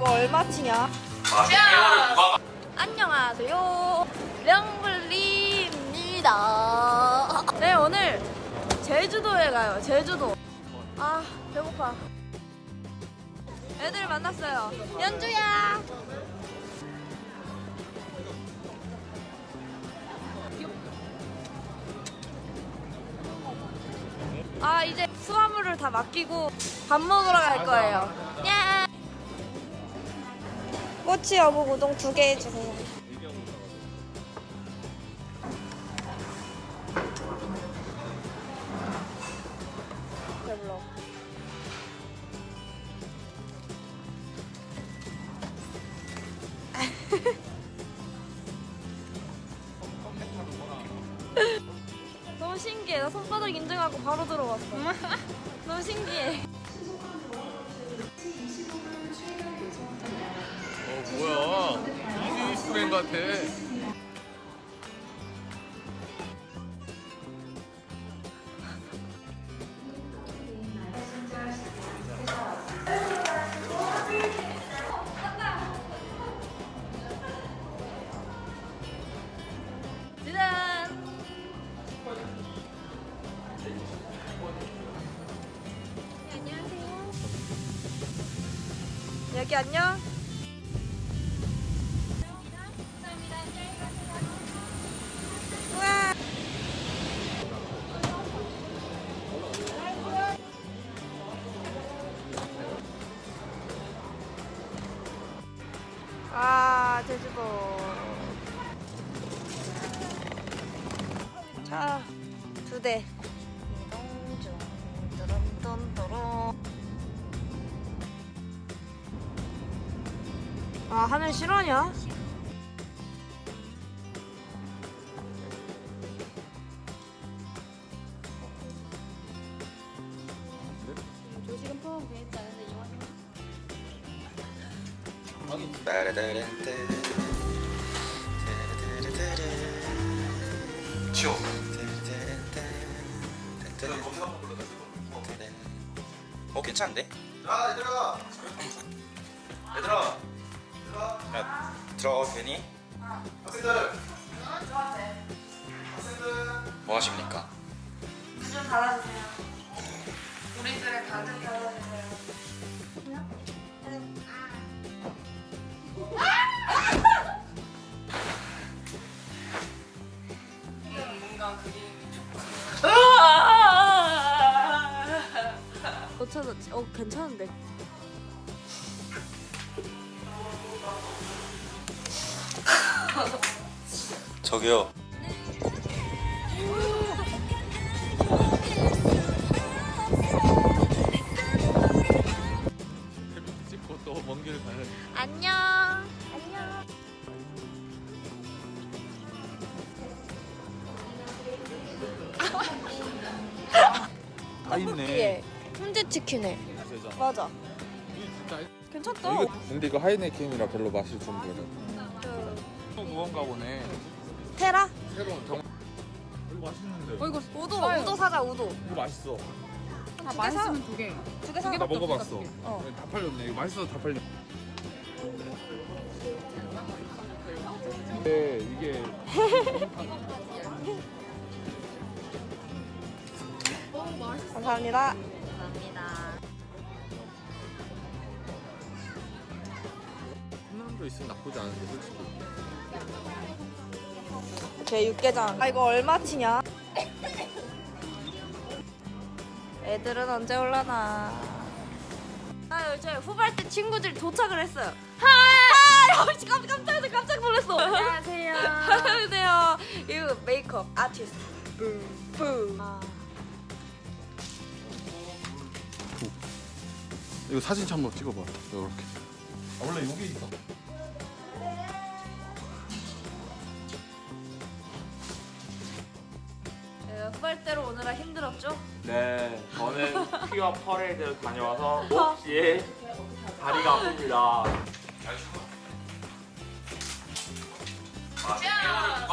얼마 치냐? 아, 안녕하세요. 령블리입니다. 네, 오늘 제주도에 가요. 제주도. 아, 배고파. 애들 만났어요. 연주야. 아, 이제 수화물을 다 맡기고 밥 먹으러 갈 거예요. 야! 꼬치 어묵 우동 두 개 해주세요. 별로. 너무 신기해. 나 손바닥 인증하고 바로 들어왔어. 너무 신기해. 이스맨 같아 짜잔! 안녕하세요. 여기 안녕. 자, 두 대. 이동중, 뚜런뚜런뚜런. 아, 하늘 실화냐? 조식은 포함되지 않은데 이완 치워 어 괜찮은데? 자 얘들아 얘들아 야, 들어가도 되니? 학생들 학생들 뭐 하십니까? 좀 달아주세요. 우리들의 가득 달아주세요. 못 어 괜찮은데. 저기요 찍고 또 먼 길을 가야 돼 안녕. 안녕. 아 예. 훈제 치킨에. 맞아. 괜찮다. 이거 근데 이거 하이네켄이라 별로 맛이 좀 그래 또 무언가 보네 테라? 새로운 정 이거 맛있는데 어 이거 우도 우도 사자 우도. 이거 맛있어 다 맛있으면 두 개. 두 개 사. 나 먹어봤어 어. 다 팔렸네 이거 맛있어 다 팔려 근데 이게 감사합니다. 있으면 나쁘지 않은데 솔직히 제 육개장. 아 이거 얼마치냐? 애들은 언제 올라나? 아 이제 후발대 친구들이 도착을 했어요. 하이! 아, 깜짝 깜짝 깜짝 놀랐어. 안녕하세요. 안녕하세요. 이거 메이크업 아티스트. 부. 아. 이거 사진 참 한번 찍어봐 이렇게 아 원래 여기 있어 네, 후발대로 오느라 힘들었죠? 네, 저는 퀴어 퍼레이드 다녀와서 몹시 다리가 아픕니다. 짠!